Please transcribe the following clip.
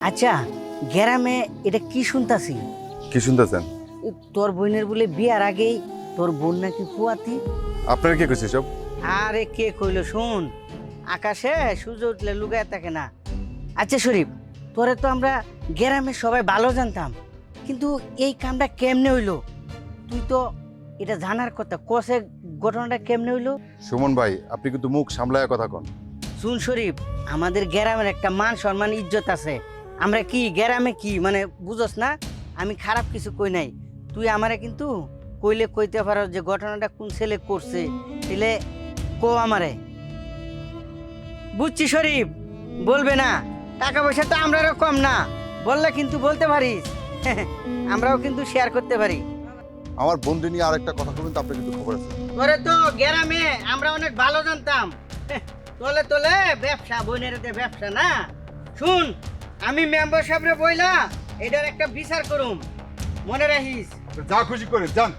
আচ্ছা গ্রামে এটা কি শুনতাছি? কি শুনতেছেন? তোর বোনের বলে বিয়ার আগেই তোর বোন নাকি কুয়াতি। আপনারা কি কইছে সব আরে কে কইল শুন আকাশে সূর্য উঠলে লুগায় থাকে না। আচ্ছা শরীফ তোরে তো আমরা গ্রামে সবাই ভালো জানতাম কিন্তু এই কামটা কেমনে হইল? তুই তো এটা জানার কথা কষে ঘটনাটা কেমনে হইল? সুমন ভাই আপনি কিন্তু মুখ সামলায় কথা কন। শুন শরীফ আমাদের গ্রামের একটা মান সম্মান ইজ্জত আছে। আমরা কি গ্রামে কি? মানে বুঝোস না? আমি খারাপ কিছু কই নাই। তুই আমারে কিন্তু কইলে কইতে পারো যে ঘটনাটা কোন ছেলে করছে। তাহলে কো আমারে। বুঝছি শরীফ বলবে না। টাকা পয়সা তো আমরারও কম না। বললে কিন্তু বলতে পারিস। আমরাও কিন্তু শেয়ার করতে পারি। আমার বন্ধু নিয়ে আরেকটা কথা বলুন তো আপনার কিন্তু খবর আছে। তোরে তো গ্রামে আমরা অনেক ভালো জানতাম। তোলে তোলে ব্যবসা বোনের ব্যবসা না? শুন আমি মেম্বার সাহেবরে বইলা এটার একটা বিচার করুম। মনে রাখিস। যা খুশি করে যান।